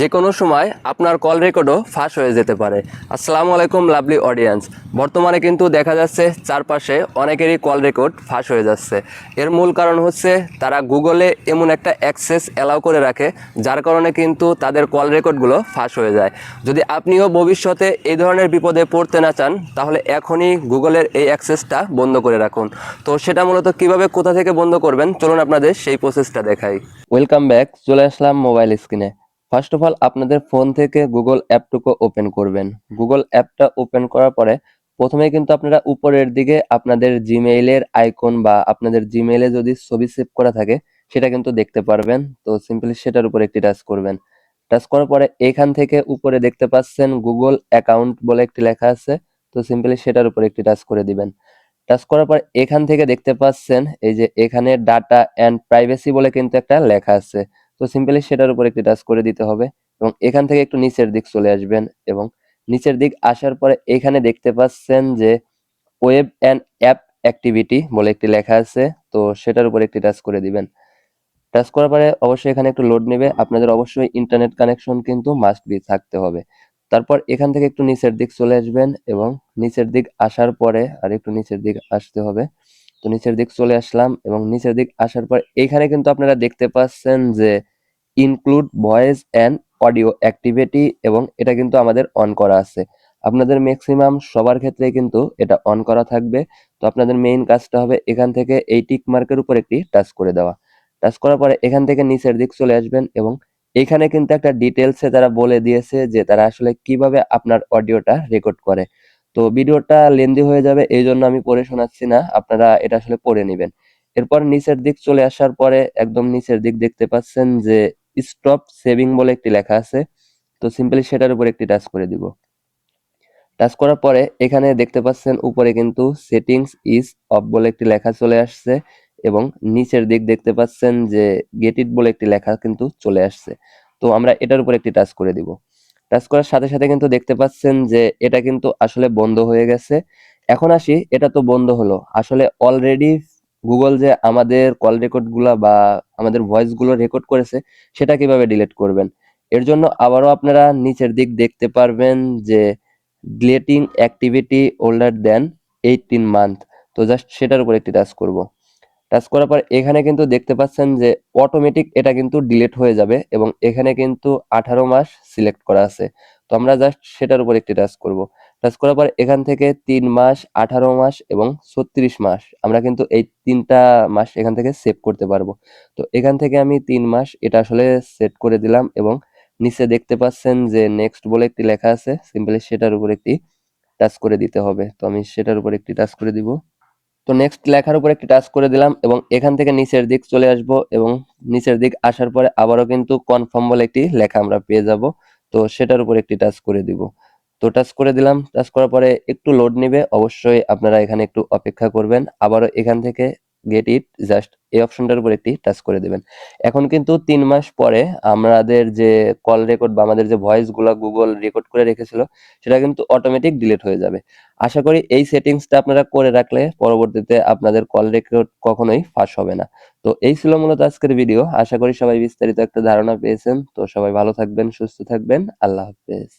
যে কোনো সময় আপনার কল রেকর্ডও ফাঁস হয়ে যেতে পারে। আসসালামু আলাইকুম লাভলি অডিয়েন্স বর্তমানে কিন্তু দেখা যাচ্ছে চারপাশে অনেকেরই কল রেকর্ড ফাঁস হয়ে যাচ্ছে। এর মূল কারণ হচ্ছে তারা গুগলে এমন একটা অ্যাক্সেস অ্যালাউ করে রাখে, যার কারণে কিন্তু তাদের কল রেকর্ডগুলো ফাঁস হয়ে যায়। যদি আপনিও ভবিষ্যতে এই ধরনের বিপদে পড়তে না চান, তাহলে এখনই গুগলের এই অ্যাক্সেসটা বন্ধ করে রাখুন। তো সেটা মূলত কীভাবে কোথা থেকে বন্ধ করবেন? চলুন আপনাদের সেই প্রসেসটা দেখাই। ওয়েলকাম ব্যাক চলে আসলাম মোবাইল স্ক্রিনে ফার্স্ট অফ অল আপনাদের ফোন থেকে গুগল অ্যাপটুকু ওপেন করবেন। গুগল অ্যাপটা ওপেন করার পরে প্রথমে কিন্তু আপনারা উপরের দিকে আপনাদের জিমেইলের আইকন বা আপনাদের জিমেইলে যদি ছবি সেভ করা থাকে, সেটা কিন্তু দেখতে পারবেন। তো সিম্পলি সেটার উপর একটি টাচ করবেন। টাচ করার পরে এখান থেকে উপরে দেখতে পাচ্ছেন গুগল অ্যাকাউন্ট বলে একটি লেখা আছে। তো সিম্পলি সেটার উপর একটি টাচ করে দিবেন। টাচ করার পর এখান থেকে দেখতে পাচ্ছেন, এই যে এখানে ডাটা অ্যান্ড প্রাইভেসি বলে কিন্তু একটা লেখা আছে। তো সিম্পলি সেটার উপর একটি টাচ করে দিতে হবে এবং এখান থেকে একটু নিচের দিক চলে আসবেন এবং নিচের দিক আসার পরে এখানে দেখতে পাচ্ছেন যে ওয়েব অ্যান্ড অ্যাপ অ্যাক্টিভিটি বলে একটি লেখা আছে, তো সেটার উপর একটি টাচ করে দিবেন। টাচ করার পরে অবশ্যই এখানে একটু লোড নেবে। আপনাদের অবশ্যই ইন্টারনেট কানেকশন কিন্তু মাস্ট বি থাকতে হবে। তারপর এখান থেকে একটু নিচের দিক চলে আসবেন এবং নিচের দিক আসার পরে আর একটু নিচের দিক আসতে হবে। তো নিচের দিক চলে আসলাম এবং নিচের দিক আসার পর এখানে কিন্তু আপনারা দেখতে পাচ্ছেন যে include voice and audio activity এবং এটা কিন্তু আমাদের অন করা আছে। আপনাদের ম্যাক্সিমাম সবার ক্ষেত্রে কিন্তু এটা অন করা থাকবে। তো আপনাদের মেইন কাজটা হবে এখান থেকে এই টিক মার্কের উপর একটি টাচ করে দেওয়া। টাচ করার পরে এখান থেকে নিচের দিক চলে আসবেন এবং এখানে কিন্তু একটা ডিটেলসে তারা বলে দিয়েছে যে তারা আসলে কীভাবে আপনার অডিওটা রেকর্ড করে। তো ভিডিওটা লেন্দি হয়ে যাবে, এই জন্য আমি পড়ে শোনাচ্ছি না, আপনারা এটা আসলে পড়ে নেবেন। এরপর নিচের দিক চলে আসার পরে একদম নিচের দিক দেখতে পাচ্ছেন যে স্টপ সেভিং বলে একটি লেখা আছে, তো সিম্পলি সেটার উপর একটি টাচ করে দিব। টাচ করার পরে এখানে দেখতে পাচ্ছেন উপরে কিন্তু সেটিংস ইজ অফ বলে একটি লেখা চলে আসছে এবং নিচের দিক দেখতে পাচ্ছেন যে গেট ইট বলে একটি লেখা কিন্তু চলে আসছে। তো আমরা এটার উপর একটি টাচ করে দিব। টাচ করার সাথে সাথে কিন্তু দেখতে পাচ্ছেন যে এটা কিন্তু আসলে বন্ধ হয়ে গেছে। এখন আসি, এটা তো বন্ধ হলো। আসলে অলরেডি গুগল যে আমাদের কল রেকর্ডগুলা বা আমাদের ভয়েসগুলো রেকর্ড করেছে, সেটা কীভাবে ডিলিট করবেন? এর জন্য আবারও আপনারা নিচের দিক দেখতে পারবেন যে deleting activity older than eighteen month তো জাস্ট সেটার উপর একটি টাচ করব। টাচ করার পর এখানে কিন্তু দেখতে পাচ্ছেন যে অটোমেটিক এটা কিন্তু ডিলেট হয়ে যাবে এবং এখানে কিন্তু আঠারো মাস সিলেক্ট করা আছে। তো আমরা জাস্ট সেটার উপর একটি টাচ করব। টাচ করার পর এখান থেকে তিন মাস, আঠারো মাস এবং ছত্রিশ মাস আমরা কিন্তু এই তিনটা মাস এখান থেকে সেভ করতে পারব। তো এখান থেকে আমি তিন মাস এটা আসলে সেট করে দিলাম এবং নিচে দেখতে পাচ্ছেন যে নেক্সট বলে একটি লেখা আছে সিম্পলি সেটার উপর একটি টাচ করে দিতে হবে। তো আমি সেটার উপর একটি টাচ করে দিব। তো নেক্সট লেখার উপর একটি টাচ করে দিলাম এবং এখান থেকে নিচের দিক চলে আসব এবং নিচের দিক আসার পরে আবারও কিন্তু কনফার্ম বলে একটি লেখা আমরা পেয়ে যাব। তো সেটার উপর একটি টাচ করে দিব। তো টাচ করে দিলাম। টাচ করার পরে একটু লোড নেবে। অবশ্যই আপনারা এখানে একটু অপেক্ষা করবেন। আবারও এখান থেকে গেট ইট জাস্ট এই অপশনটার উপর একটি টাচ করে দেবেন। এখন কিন্তু তিন মাস পরে আমাদের যে কল রেকর্ড বা আমাদের যে ভয়েসগুলা গুগল রেকর্ড করে রেখেছিল, সেটা কিন্তু অটোমেটিক ডিলিট হয়ে যাবে। আশা করি এই সেটিংসটা আপনারা করে রাখলে পরবর্তীতে আপনাদের কল রেকর্ড কখনোই ফাঁস হবে না। তো এই ছিল মূলত আজকের ভিডিও আশা করি সবাই বিস্তারিত একটা ধারণা পেয়েছেন। তো সবাই ভালো থাকবেন, সুস্থ থাকবেন। আল্লাহ হাফেজ।